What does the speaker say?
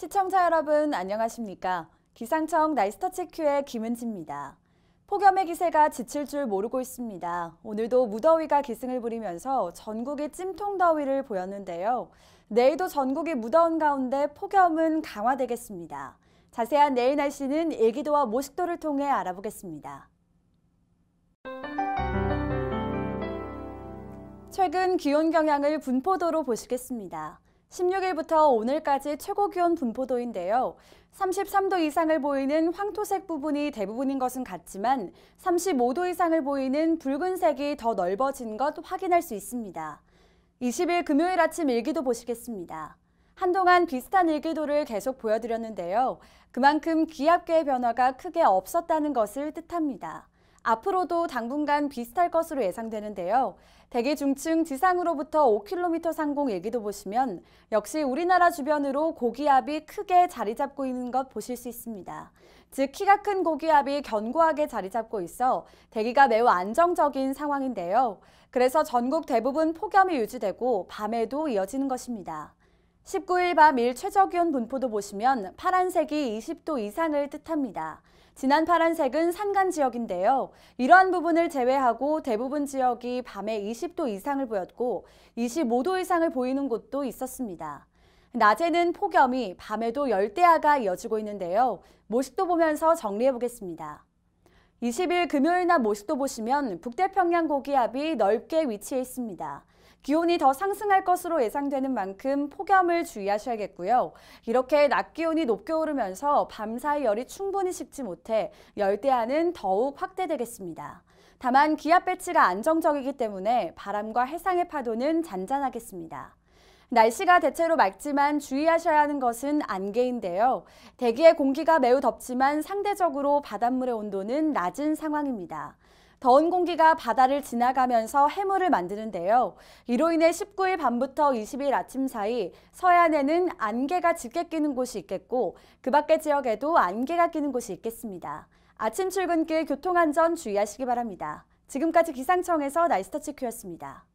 시청자 여러분 안녕하십니까? 기상청 나이스터치 큐의 김은지입니다. 폭염의 기세가 지칠 줄 모르고 있습니다. 오늘도 무더위가 기승을 부리면서 전국이 찜통 더위를 보였는데요. 내일도 전국이 무더운 가운데 폭염은 강화되겠습니다. 자세한 내일 날씨는 일기도와 모식도를 통해 알아보겠습니다. 최근 기온 경향을 분포도로 보시겠습니다. 16일부터 오늘까지 최고 기온 분포도인데요. 33도 이상을 보이는 황토색 부분이 대부분인 것은 같지만 35도 이상을 보이는 붉은색이 더 넓어진 것 확인할 수 있습니다. 20일 금요일 아침 일기도 보시겠습니다. 한동안 비슷한 일기도를 계속 보여드렸는데요. 그만큼 기압계의 변화가 크게 없었다는 것을 뜻합니다. 앞으로도 당분간 비슷할 것으로 예상되는데요. 대기 중층 지상으로부터 5km 상공 얘기도 보시면 역시 우리나라 주변으로 고기압이 크게 자리 잡고 있는 것 보실 수 있습니다. 즉 키가 큰 고기압이 견고하게 자리 잡고 있어 대기가 매우 안정적인 상황인데요. 그래서 전국 대부분 폭염이 유지되고 밤에도 이어지는 것입니다. 19일 밤 일 최저기온 분포도 보시면 파란색이 20도 이상을 뜻합니다. 진한 파란색은 산간 지역인데요. 이러한 부분을 제외하고 대부분 지역이 밤에 20도 이상을 보였고 25도 이상을 보이는 곳도 있었습니다. 낮에는 폭염이 밤에도 열대야가 이어지고 있는데요. 모식도 보면서 정리해 보겠습니다. 20일 금요일 날 모습도 보시면 북태평양 고기압이 넓게 위치해 있습니다. 기온이 더 상승할 것으로 예상되는 만큼 폭염을 주의하셔야겠고요. 이렇게 낮 기온이 높게 오르면서 밤사이 열이 충분히 식지 못해 열대야는 더욱 확대되겠습니다. 다만 기압 배치가 안정적이기 때문에 바람과 해상의 파도는 잔잔하겠습니다. 날씨가 대체로 맑지만 주의하셔야 하는 것은 안개인데요. 대기의 공기가 매우 덥지만 상대적으로 바닷물의 온도는 낮은 상황입니다. 더운 공기가 바다를 지나가면서 해물을 만드는데요. 이로 인해 19일 밤부터 20일 아침 사이 서해안에는 안개가 짙게 끼는 곳이 있겠고 그 밖의 지역에도 안개가 끼는 곳이 있겠습니다. 아침 출근길 교통안전 주의하시기 바랍니다. 지금까지 기상청에서 나이스터치큐였습니다.